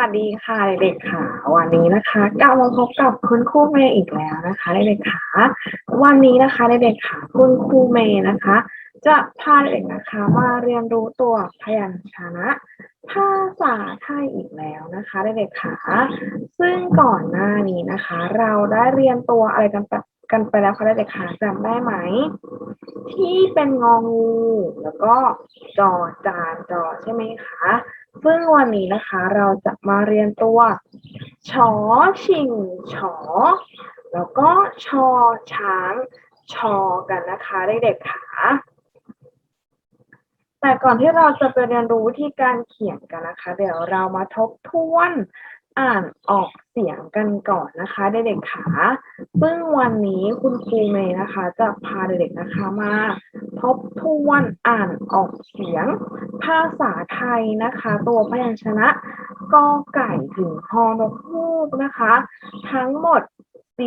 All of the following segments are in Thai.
วัสดีค่ะเด็กๆค่ะ วันนี้นะคะกลับมาพบกับคุณครูเมย์อีกแล้วนะคะเด็กๆค่ะวันนี้นะคะเด็กๆค่ะคุณครูเมย์นะคะ จะพาเด็กนะคะมาเรียนรู้ตัวพยัญชนะภาษาไทยอีกแล้วนะคะเด็กๆค่ะซึ่งก่อนหน้านี้นะคะ เราได้เรียนตัวอะไรกันไกันไปแล้วคะเด็กๆจำได้ไหม ที่เป็นงองู แล้วก็จอจานจอใช่ไหมคะซึ่งวันนี้นะคะเราจะมาเรียนตัวชอชิงชอแล้วก็ชอช้างชอกันนะคะเด็กๆค่ะแต่ก่อนที่เราจะไปเรียนรู้วิธีการเขียนกันนะคะ เดี๋ยวเรามาทบทวน อ่านออกเสียงกันก่อนนะคะเด็กๆค่ะซึ่งวันนี้คุณครูเมย์นะคะ จะพาเด็กๆนะคะมา ทบทวนอ่านออกเสียง ภาษาไทยนะคะ ตัวพยัญชนะกอไก่ถึงฮอนกฮูกนะคะ ทั้งหมด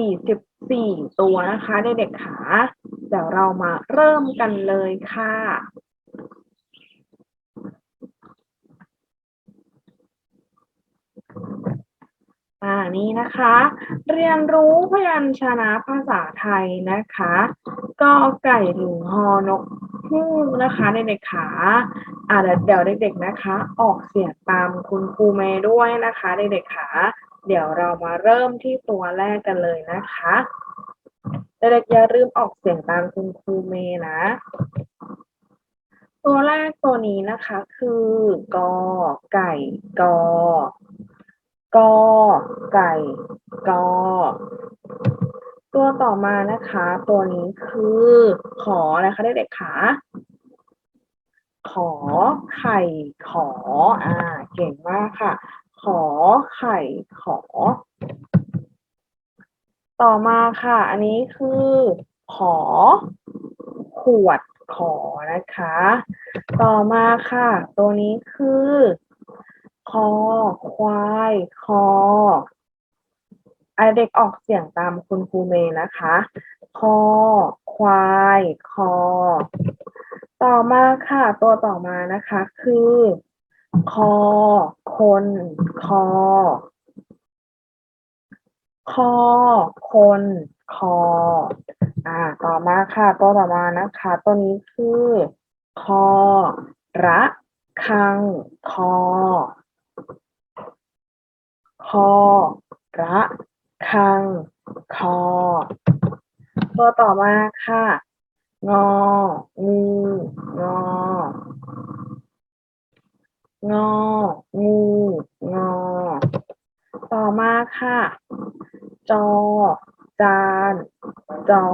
44 ตัวนะคะเด็กๆค่ะเดี๋ยวเรามาเริ่มกันเลยค่ะ อ่านี่นะคะ เรียนรู้พยัญชนะภาษาไทยนะคะกอไก่ถึงฮอนกฮูกนะคะเด็กๆค่ะอ่าเดี๋ยวเดี๋ยวเด็กๆนะคะ ออกเสียงตามคุณครูเมย์ด้วยนะคะเด็กๆค่ะเดี๋ยวเรามาเริ่มที่ตัวแรกกันเลยนะคะเด็กๆอย่าลืมออกเสียงตามคุณครูเมย์นะ ตัวแรกตัวนี้นะคะ คือกอไก่กอ กอไก่กอตัวต่อมานะคะ ตัวนี้คือขอนะคะเด็กๆขาขอไข่ขอ อ่า เก่งมากค่ะ ขอไข่ขอ ต่อมาค่ะ อันนี้คือ ขอ ขวดขอนะคะ ต่อมาค่ะ ตัวนี้คือ คอ ควายคออเด็กออกเสียงตามคุณครูเมย์นะคะ คอ ควาย คอ ต่อมาค่ะ ตัวต่อมานะคะ คือ คอ คน คอ คอ คน คอ อ่า ต่อมาค่ะ ตัวต่อมานะคะ ตัวนี้คือ คอ ระคัง คอ คอระคัง คอ ตัวต่อมาค่ะ งอ งู งอ งอ งู งอ ต่อมาค่ะ จอ จาน จอ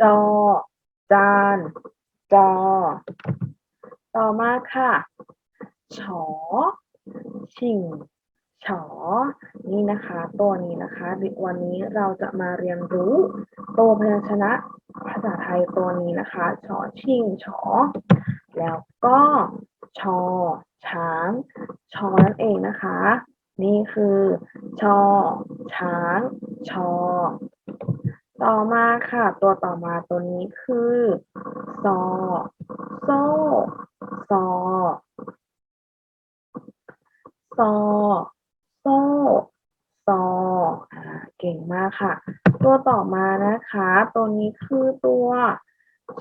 จอ จาน จอ ต่อมาค่ะ ฉอ ชิงฉอ นี่นะคะ ตัวนี้นะคะวันนี้เราจะมาเรียนรู้ตัวพยัญชนะภาษาไทยตัวนี้นะคะฉอชิงฉอ แล้วก็ชอ ช้าง ชอนั่นเองนะคะ นี่คือ ชอ ช้าง ชอ ต่อมาค่ะ ตัวต่อมาตัวนี้คือ ซอ โซ่ซอ ซอโซ่ซออ่าเก่งมากค่ะ ตัวต่อมานะคะ ตัวนี้คือตัว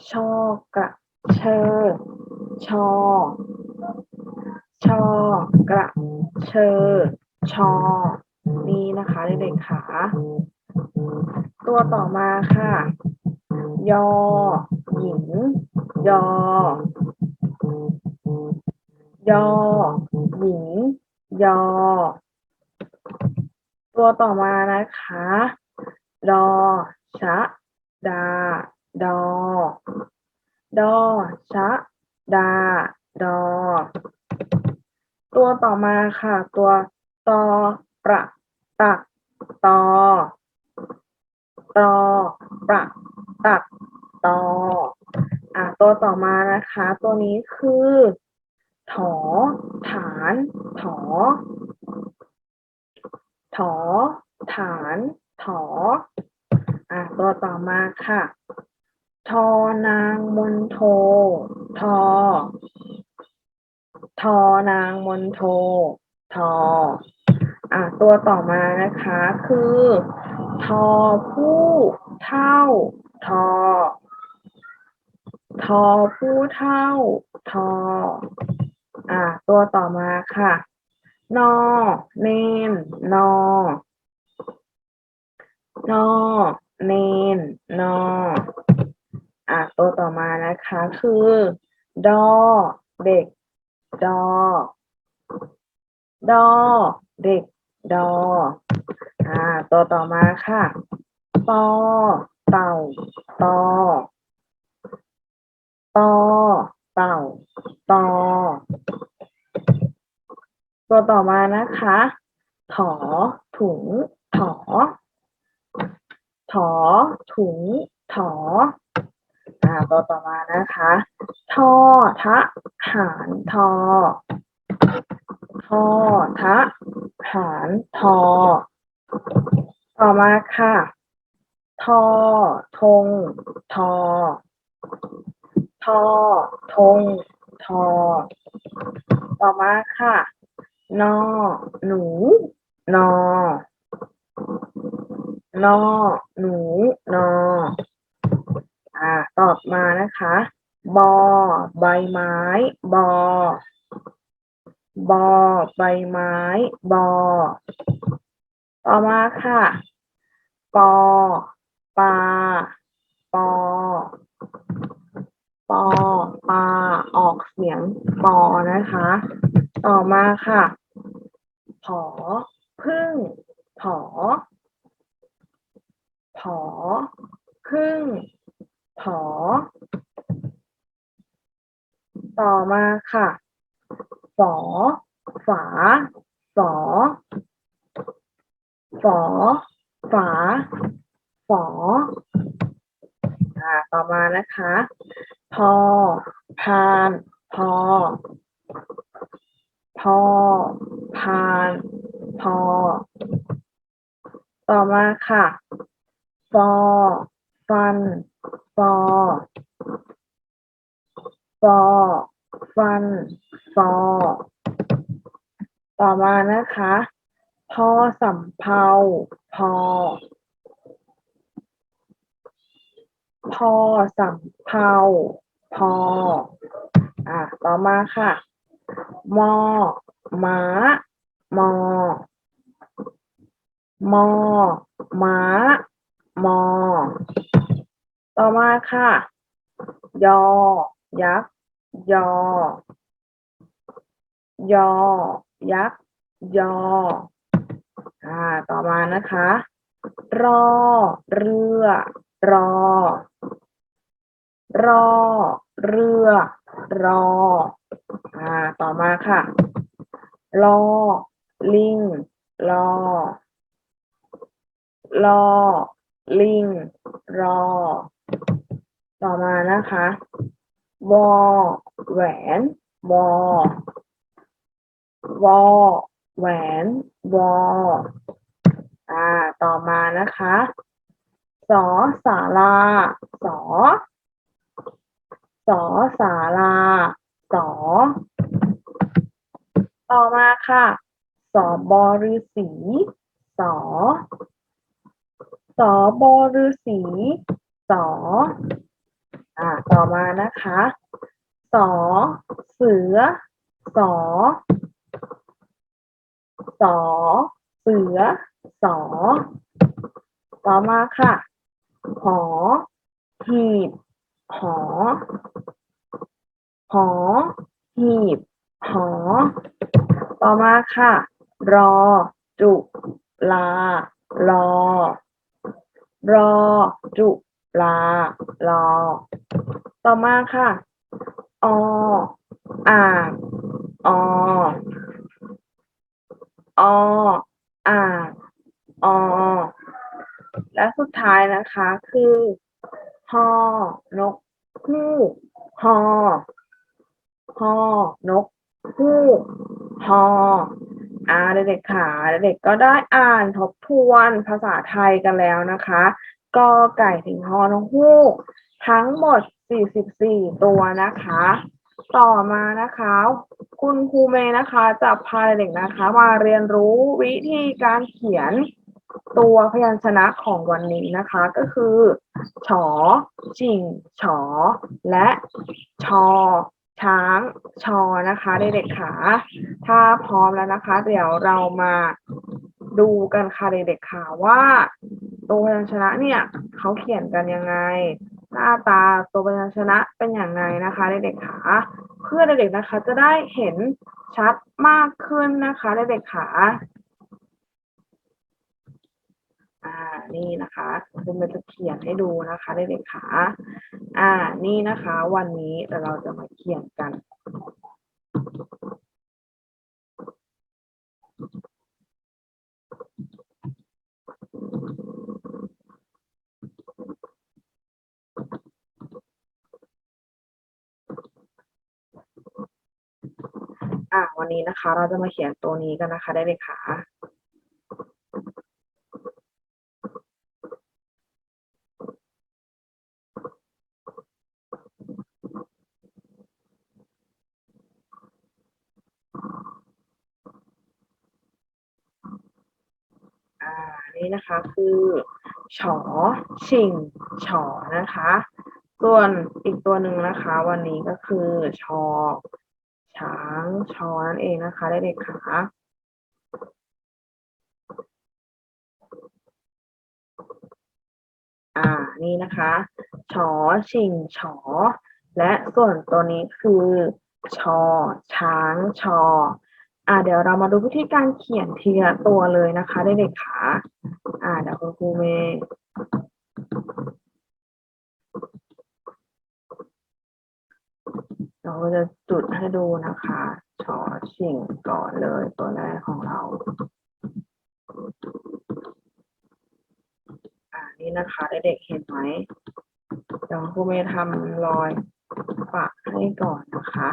ชอกระเชอชอ ชอกระเชอชอ นี่นะคะเด็กๆค่ะ ตัวต่อมาค่ะ ยอ หญิง ยอ ยอ ยอ ตัวต่อมานะคะดอชะ ดา ดอ ดอ ชะ ดา ดอ ตัวต่อมาค่ะ ตัวตอประตักตอตอประตักตออะตัวต่อมานะคะ ตัวนี้คือ ถอ ฐาน ถอ ถอ ฐาน ถอ อะ ตัวต่อมาค่ะ ทอนางมนโท ทอ ทอนางมนโท ทอ อะ ตัวต่อมานะคะ คือ ทอผู้เท่า ทอ ทอผู้เท่า ทอ อะตัวต่อมาค่ะ นอ เนนนอนอเนนนออะตัวต่อมานะคะ คือ ดอ เด็ก ดอ ดอ เด็ก ดอ อ่า ตัวต่อมาค่ะตอเต่าตอตอ เต่าตอตัวต่อมานะคะ ถอ ถุง ถอ ถอ ถุง ถอ อ่า ตัวต่อมานะคะ ทอ ทะ หาร ทอ ทอ ทะ หาร ทอ ต่อมาค่ะ ทอ ทง ทอ ทอทง ทอ ต่อมาค่ะ นอ หนู นอ นอ หนู นอ อ่า ตอบมานะคะ บอ ใบไม้ บอ บอ ใบไม้ บอ ต่อมาค่ะปอปลาปอ ปอปาออกเสียงปอนะคะ ต่อมาค่ะผอพึ่งผอผอพึ่งผอต่อมาค่ะฝอฝาฝอฝอฝาฝออ่าต่อมานะคะ พอพานพอพอพานพอ ต่อมาค่ะฟอฟันฟอฟอฟันฟอต่อมานะคะ พอสำเภาพอ พอสำเภาพอ อะ ต่อมาค่ะ มอม้ามอ มอม้ามอ ต่อมาค่ะ ยอ ยักษ์ ยอ ยอ ยักษ์ ยอ อ่า ต่อมานะคะ รอ เรือ รอ รอ เรือ รอ อ่า ต่อมาค่ะ รอ ลิง รอ รอ ลิง รอ ต่อมานะคะ วอ แหวน วอ วอ แหวน วอ อ่า ต่อมานะคะ สอสาราสอ สอสาราสอ ต่อมาค่ะ สอบอฤาษีสอ สอบอฤาษีสอ อ่า ต่อมานะคะ สอ เสือ สอ สอ เสือ สอ ต่อมาค่ะ หอหีบหอหอหีบหอ ต่อมาค่ะ รอ จุลารอ รอ จุลารอ ต่อมาค่ะ ออ่างอออ่างอ และสุดท้ายนะคะ คือฮอนกฮูกฮอฮอนกฮูกฮออ่าเด็กๆค่ะเด็กๆก็ได้อ่านทบทวนภาษาไทยกันแล้วนะคะกอไก่ถึงฮอนกฮูกทั้งหมด 44 ตัวนะคะ ต่อมานะคะ คุณครูเมย์นะคะจะพาเด็กๆนะคะ มาเรียนรู้วิธีการเขียน ตัวพยัญชนะของวันนี้นะคะ ก็คือ ฉอ จิงฉอ และชอ ช้าง ชอนะคะเด็กๆค่ะถ้าพร้อมแล้วนะคะ เดี๋ยวเรามาดูกันค่ะเด็กๆค่ะว่า ตัวพยัญชนะเนี่ยเขาเขียนกันยังไง หน้าตาตัวพยัญชนะเป็นอย่างไรนะคะเด็กๆค่ะเพื่อเด็กๆนะคะจะได้เห็นชัดมากขึ้นนะคะเด็กๆค่ะ อ่า นี่นะคะคุณมันจะเขียนให้ดูนะคะเด็กๆค่ะอ่า นี่นะคะ วันนี้เดี๋ยวเราจะมาเขียนกัน อะวันนี้นะคะ เราจะมาเขียนตัวนี้กันนะคะได้เลยค่ะ อ่า นี่นะ คือฉอชิงฉอนะคะ ส่วนอีกตัวหนึ่งนะคะ วันนี้ก็คือชอช้างชอนั่นเองนะคะเด็กๆค่ะอ่านี่นะคะชอชิงฉอและส่วนตัวนี้คือชอช้างชอ อ่าเดี๋ยวเรามาดูวิธีการเขียนทีละตัวเลยนะคะเด็กๆค่ะอ่าเดี๋ยวคุณครูเมย์เราก็จะจุดให้ดูนะคะชอชิงก่อนเลยตัวแรกของเรา อ่านี่นะคะเด็กๆเห็นไหมเดี๋ยวครูเมย์ทำรอยปะให้ก่อนนะคะ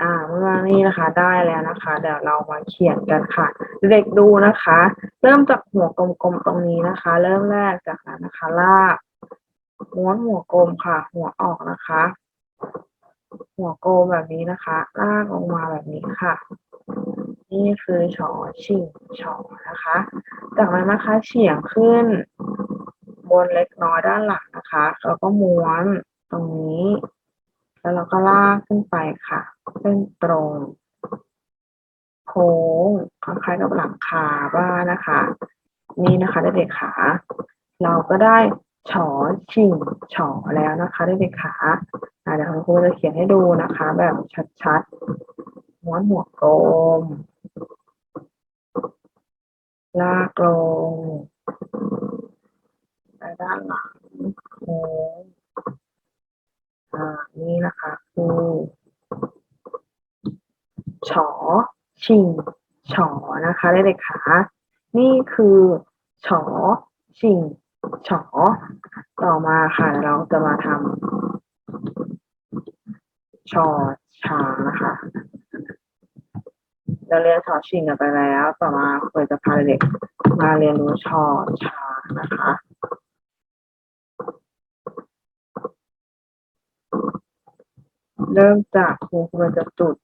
อ่าเมื่อ นะคะได้แล้วนะคะ เดี๋ยวเรามาเขียนกันค่ะ เด็กดูนะคะ เริ่มจากหัวกลมๆตรงนี้นะคะ เริ่มแรกจากนั้นนะคะ ลากม้วนหัวกลมค่ะ หัวออกนะคะ หัวกลมแบบนี้นะคะ ลากลงมาแบบนี้ค่ะ นี่คือชอชิงชอนะคะ จากนั้นนะคะเฉียงขึ้น บนเล็กน้อยด้านหลังนะคะแล้วก็ม้วนตรงนี้แล้วเราก็ลากขึ้นไปค่ะ เส้นตรง โค้งคล้ายๆกับหลังคาบ้านนะคะ นี่นะคะเด็กๆขาเราก็ได้ฉอชิงฉอแล้วนะคะเด็กๆขาเดี๋ยวคุณครูจะเขียนให้ดูนะคะ แบบชัดๆม้วนหัวกลม ลากลงไปด้านหลังโค้งอ่านี่นะคะคือฉอ ชิงฉอนะคะเด็กๆขานี่คือฉอชิงฉอต่อมาค่ะเราจะมาทำชอช้างนะคะเราเรียนชอชิงกันไปแล้ว ต่อมาเคยจะพาเด็กมาเรียนรู้ชอช้างนะคะเริ่มจากครูควรจะจุด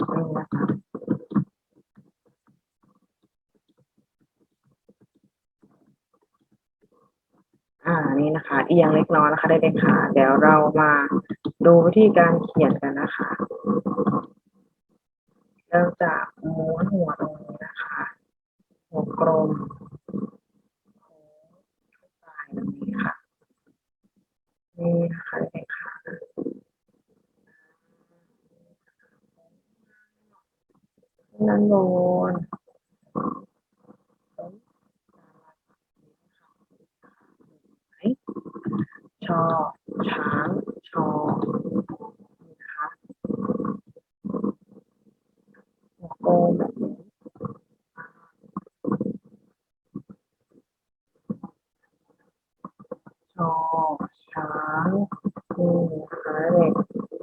ด้วยนะคะอ่านี่นะคะเอียงเล็กน้อยนะคะได้เลยค่ะ เดี๋ยวเรามาดูวิธีการเขียนกันนะคะ เริ่มจากม้วนหัวตรงนี้นะคะ หัวกลมโค้งปลายแบบนี้ค่ะ นี่นะคะได้เลยค่ะ บนชอ ช้างชอนะคะหัวโกงแบบนี้ชอช้างนี่นะคะเด็ก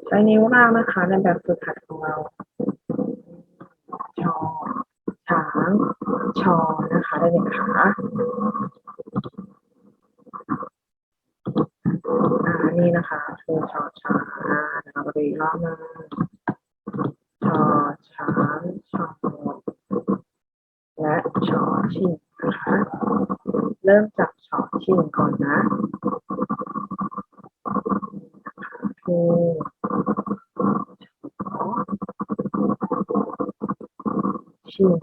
ใช้นิ้วล่างนะคะในแบบฝึกหัดของเราชอช้างชอนะคะเด็กๆค่ะอ่านี่นะคะคือชอช้างอ่าเดี๋ยวเราไปดูอีกรอบหนึงชอ ช้าง ชอ และชอชิงนะคะ เริ่มจากชอชิงก่อนนะคือชอ ชิง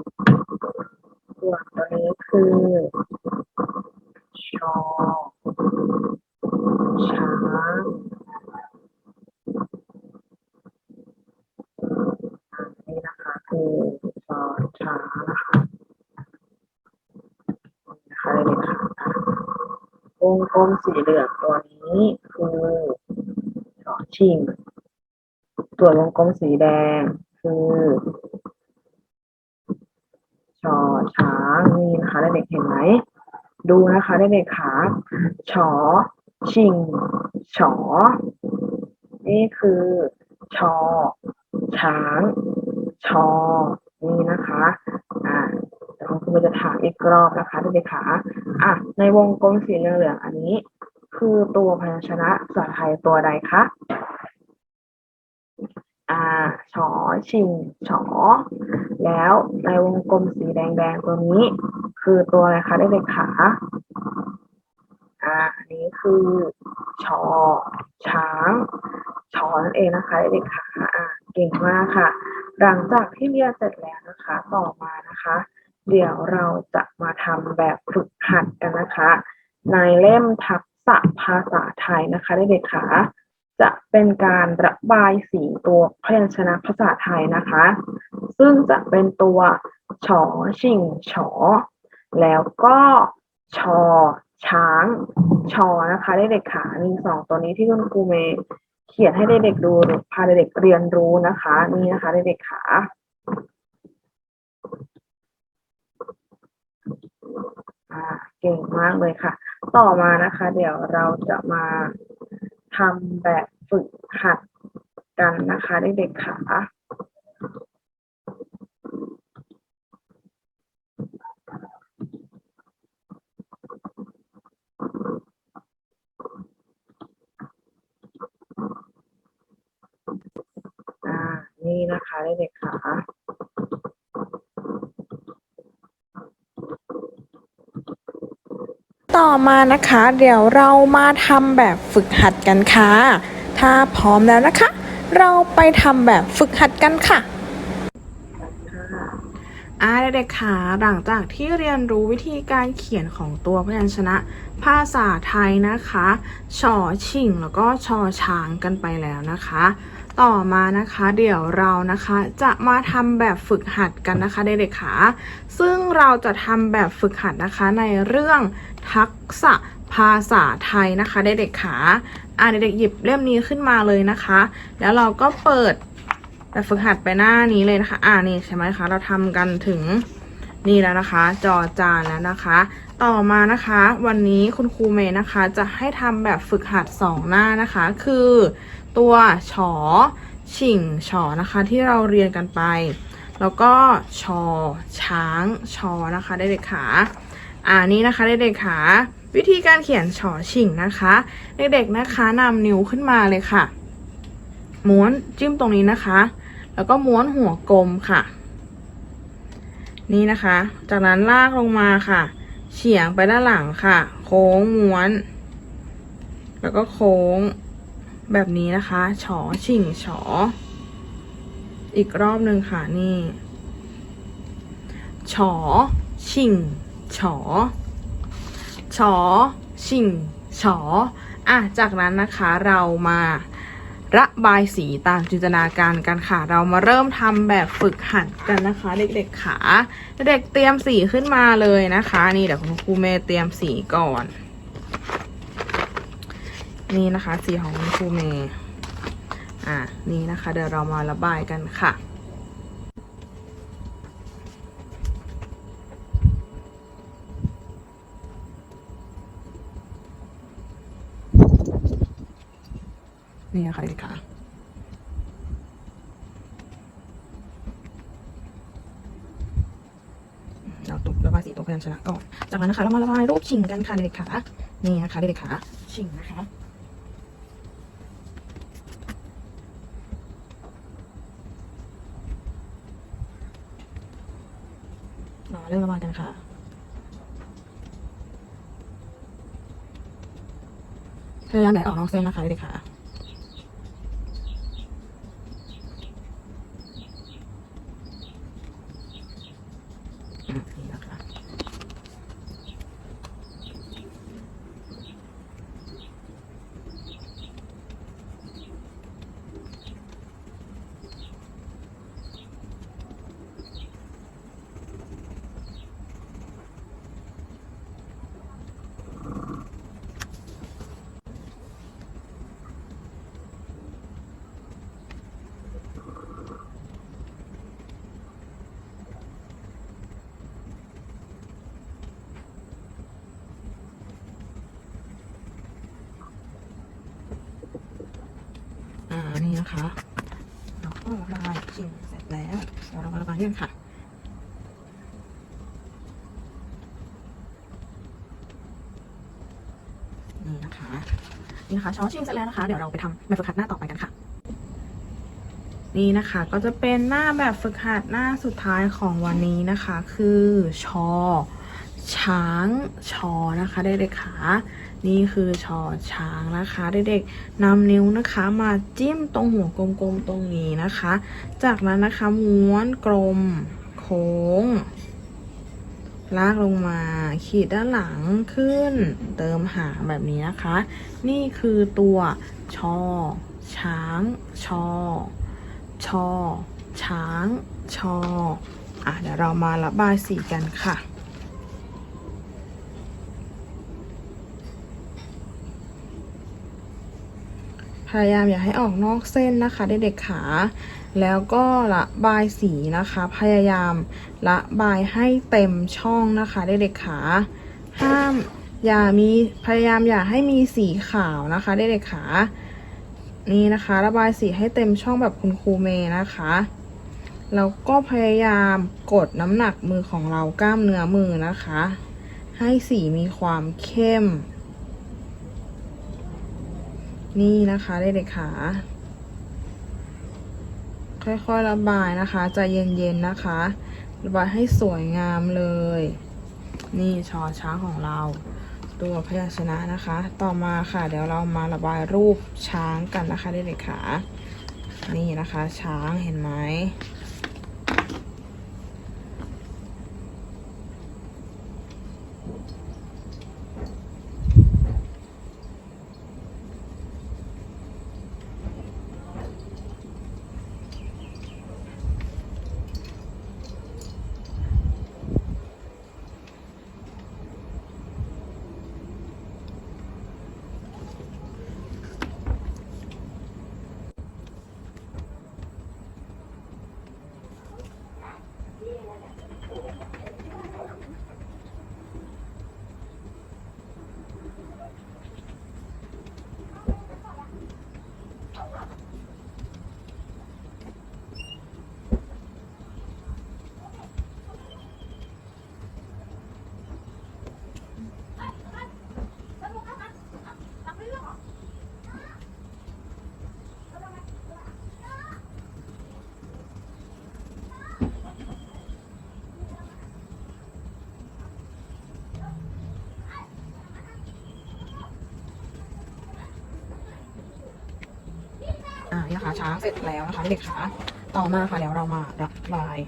ส่วนตัวนี้คือชอช้างอ่านี่นะคะคือชอช้างนะคะนะคะเลยค่ะอะวงกลมสีเหลืองตัวนี้คือชอชิงส่วนวงกลมสีแดงคือชอช้างนี่นะคะเด็กๆเห็นไหม ดูนะ คะเด็กๆขาชอชิงฉอนี่คือชอช้างชอนี่นะคะอ่าเดี๋ยวคุณจะถามอีกรอบนะคะเด็กๆขาอะในวงกลมสีเหลืองอันนี้ คือตัวพยัญชนะภาษาไทยตัวใดคะอ่าชอชิงฉอแล้วในวงกลมสีแดงๆตัวนี้ คือตัวอะไรคะเด็กๆขาอ่าอันนี้คือชอช้างชอนั่นเองนะคะเด็กๆค่ะอ่าเก่งมากค่ะ หลังจากที่เรียนเสร็จแล้วนะคะ ต่อมานะคะ เดี๋ยวเราจะมาทำแบบฝึกหัดกันนะคะ ในเล่มทักษะภาษาไทยนะคะเด็กๆค่ะจะเป็นการระบายสีตัวพยัญชนะภาษาไทยนะคะ ซึ่งจะเป็นตัวชอชิงฉอ แล้วก็ชอ ช้าง ชอนะคะเด็กๆค่ะมีสองตัวนี้ที่คุณครูเมย์เขียนให้เด็กๆดูพาเด็กๆเรียนรู้นะคะ นี่นะคะเด็กๆค่ะอ่าเก่งมากเลยค่ะ ต่อมานะคะ เดี๋ยวเราจะมาทำแบบฝึกหัดกันนะคะเด็กๆค่ะ อ่า นี่นะคะเด็กๆค่ะต่อมานะคะ เดี๋ยวเรามาทำแบบฝึกหัดกันค่ะ ถ้าพร้อมแล้วนะคะ เราไปทำแบบฝึกหัดกันค่ะอาเด็กๆค่ะหลังจากที่เรียนรู้วิธีการเขียนของตัวพยัญชนะ ภาษาไทยนะคะ ชอชิงแล้วก็ชอช้างกันไปแล้วนะคะ ต่อมานะคะเดี๋ยวเรานะคะจะมาทำแบบฝึกหัดกันนะคะเด็กๆค่ะซึ่งเราจะทำแบบฝึกหัดนะคะในเรื่องทักษะภาษาไทยนะคะเด็กๆค่ะอ่าเด็กๆหยิบเล่มนี้ขึ้นมาเลยนะคะ แล้วเราก็เปิดแบบฝึกหัดไปหน้านี้เลยนะคะ อ่านี่ใช่ไหมคะ เราทำกันถึงนี่แล้วนะคะ จอจานแล้วนะคะ ต่อมานะคะ วันนี้คุณครูเมย์นะคะ จะให้ทำแบบฝึกหัดสองหน้านะคะ คือ ตัวฉอฉิงฉอนะคะ ที่เราเรียนกันไป แล้วก็ชอ ช้างชอนะคะได้เด็กขาอ่านี่นะคะได้เด็กขาวิธีการเขียนฉอฉิงนะคะเด็กๆนะคะนำนิ้วขึ้นมาเลยค่ะ ม้วนจิ้มตรงนี้นะคะ แล้วก็ม้วนหัวกลมค่ะ นี่นะคะ จากนั้นลากลงมาค่ะเฉียงไปด้านหลังค่ะ โค้งม้วน แล้วก็โค้ง แบบนี้นะคะฉอชิ่งฉอ อีกรอบหนึ่งค่ะนี่ฉอชิ่งฉอฉอชิ่งฉออะจากนั้นนะคะเรามาระบายสีตามจินตนาการกันค่ะ เรามาเริ่มทำแบบฝึกหัดกันนะคะ เด็กๆขาเด็กเตรียมสีขึ้นมาเลยนะคะ นี่เดี๋ยวคุณครูเมย์เตรียมสีก่อน นี่นะคะสีของคูเมอะนี่นะคะ เดี๋ยวเรามาระบายกันค่ะนี่นะคะเด็กค่ะเราตุกระบายสีตรงพยัญชนะก่อน จากนั้นนะคะเรามาระบายรูปชิงกันค่ะเด็กๆค่ะนี่นะคะเด็กๆค่ะชิงนะคะ เราเริ่มระบายกันค่ะ พยายามไหนออกนอกเส้นนะคะเด็กค่ะนี่นะคะอ่า นี่นะคะเราก็ระบายชิงเสร็จแล้วเดี๋ยวเรามาระบายกันค่ะนี่นะคะนี่นะคะช้อนชิงเสร็จแล้วนะคะเดี๋ยวเราไปทำแบบฝึกหัดหน้าต่อไปกันค่ะ นี่นะคะก็จะเป็นหน้าแบบฝึกหัดหน้าสุดท้ายของวันนี้นะคะ คือชอช้างชอนะคะเด็กๆขา นี่คือชอช้างนะคะ เด็กๆนำนิ้วนะคะมาจิ้มตรงหัวกลมๆตรงนี้นะคะ จากนั้นนะคะม้วนกลมโค้ง ลากลงมาขีดด้านหลังขึ้น เติมหางแบบนี้นะคะ นี่คือตัวชอ ช้าง ชอ ชอ ช้าง ชออะเดี๋ยวเรามาระบายสีกันค่ะ พยายามอย่าให้ออกนอกเส้นนะคะเด็กๆขา แล้วก็ระบายสีนะคะ พยายามระบายให้เต็มช่องนะคะเด็กๆขาห้ามอย่ามีพยายามอย่าให้มีสีขาวนะคะเด็กๆขานี่นะคะ ระบายสีให้เต็มช่องแบบคุณครูเมย์นะคะแล้วก็พยายามกดน้ำหนักมือของเรากล้ามเนื้อมือนะคะ ให้สีมีความเข้ม นี่นะคะเด็กๆขาค่อยๆระบายนะคะใจเย็นๆนะคะ ระบายให้สวยงามเลย นี่ชอช้างของเรา ตัวพยัญชนะนะคะ ต่อมาค่ะ เดี๋ยวเรามาระบายรูปช้างกันนะคะเด็กๆขานี่นะคะ ช้างเห็นไหม อ่านี่นะช้างเสร็จแล้วนะคะเด็กขาต่อมาค่ะเดี๋ยวเรามารับาย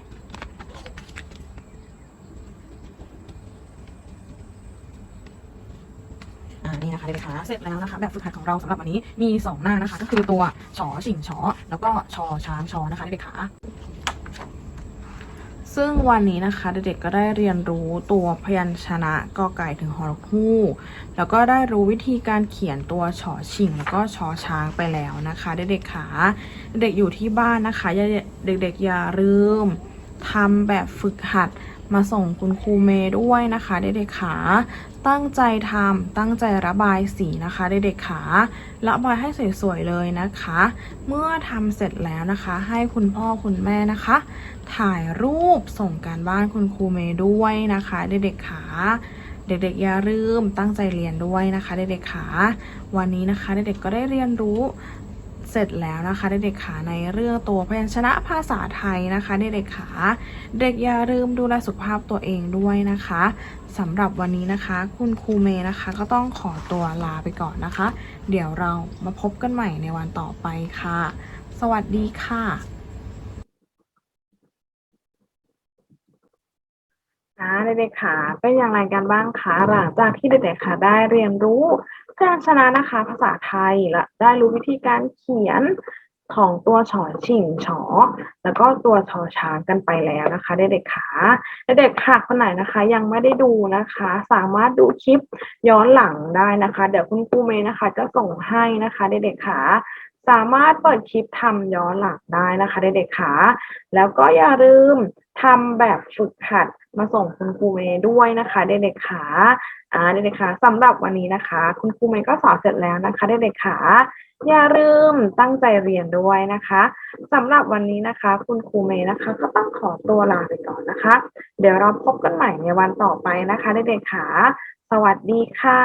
อ่านี่นะคะเด็กขาเสร็จแล้วนะคะแบบฝึกหัดของเราสำหรับวันนี้มีสองหน้านะคะ ก็คือตัวชอชิงชอแล้วก็ชอช้างชอนะคะเด็กขา ซึ่งวันนี้นะคะเด็กๆก็ได้เรียนรู้ตัวพยัญชนะกอไก่ถึงฮอรคู่ แล้วก็ได้รู้วิธีการเขียนตัวชอชิงแล้วก็ชอช้างไปแล้วนะคะ เด็กๆขาเด็กอยู่ที่บ้านนะคะเด็กๆอย่าลืมทำแบบฝึกหัด มาส่งคุณครูเมย์ด้วยนะคะเด็กๆขาตั้งใจทำตั้งใจระบายสีนะคะเด็กๆขาระบายให้สวยๆเลยนะคะ เมื่อทำเสร็จแล้วนะคะ ให้คุณพ่อคุณแม่นะคะ ถ่ายรูปส่งการบ้านคุณครูเมย์ด้วยนะคะเด็กๆขาเด็กๆอย่าลืมตั้งใจเรียนด้วยนะคะเด็กๆขาวันนี้นะคะเด็กๆก็ได้เรียนรู้ เสร็จแล้วนะคะเด็กๆขาในเรื่องตัวพยัญชนะภาษาไทยนะคะเด็กๆขาเด็กอย่าลืมดูแลสุขภาพตัวเองด้วยนะคะสำหรับวันนี้นะคะ คุณครูเมย์นะคะ ก็ต้องขอตัวลาไปก่อนนะคะ เดี๋ยวเรามาพบกันใหม่ในวันต่อไปค่ะ สวัสดีค่ะค่ะเด็กๆค่ะเป็นอย่างไรกันบ้างคะหลังจากที่เด็กๆค่ะได้เรียนรู้ การชนะนะคะ ภาษาไทยและได้รู้วิธีการเขียนของตัวฉอฉิงฉอ แล้วก็ตัวชอช้างกันไปแล้วนะคะ เด็กๆค่ะเด็กๆค่ะคนไหนนะคะ ยังไม่ได้ดูนะคะ สามารถดูคลิปย้อนหลังได้นะคะ เดี๋ยวคุณครูเมย์นะคะ จะส่งให้นะคะ เด็กๆค่ะ สามารถเปิดคลิปทำย้อนหลังได้นะคะเด็กๆค่ะแล้วก็อย่าลืมทำแบบฝึกหัดมาส่งคุณครูเมย์ด้วยนะคะเด็กๆค่ะอ่าเด็กๆค่ะสำหรับวันนี้นะคะ คุณครูเมย์ก็สอนเสร็จแล้วนะคะเด็กๆค่ะอย่าลืมตั้งใจเรียนด้วยนะคะสำหรับวันนี้นะคะ คุณครูเมย์นะคะ ก็ต้องขอตัวลาไปก่อนนะคะ เดี๋ยวเราพบกันใหม่ในวันต่อไปนะคะเด็กๆค่ะสวัสดีค่ะ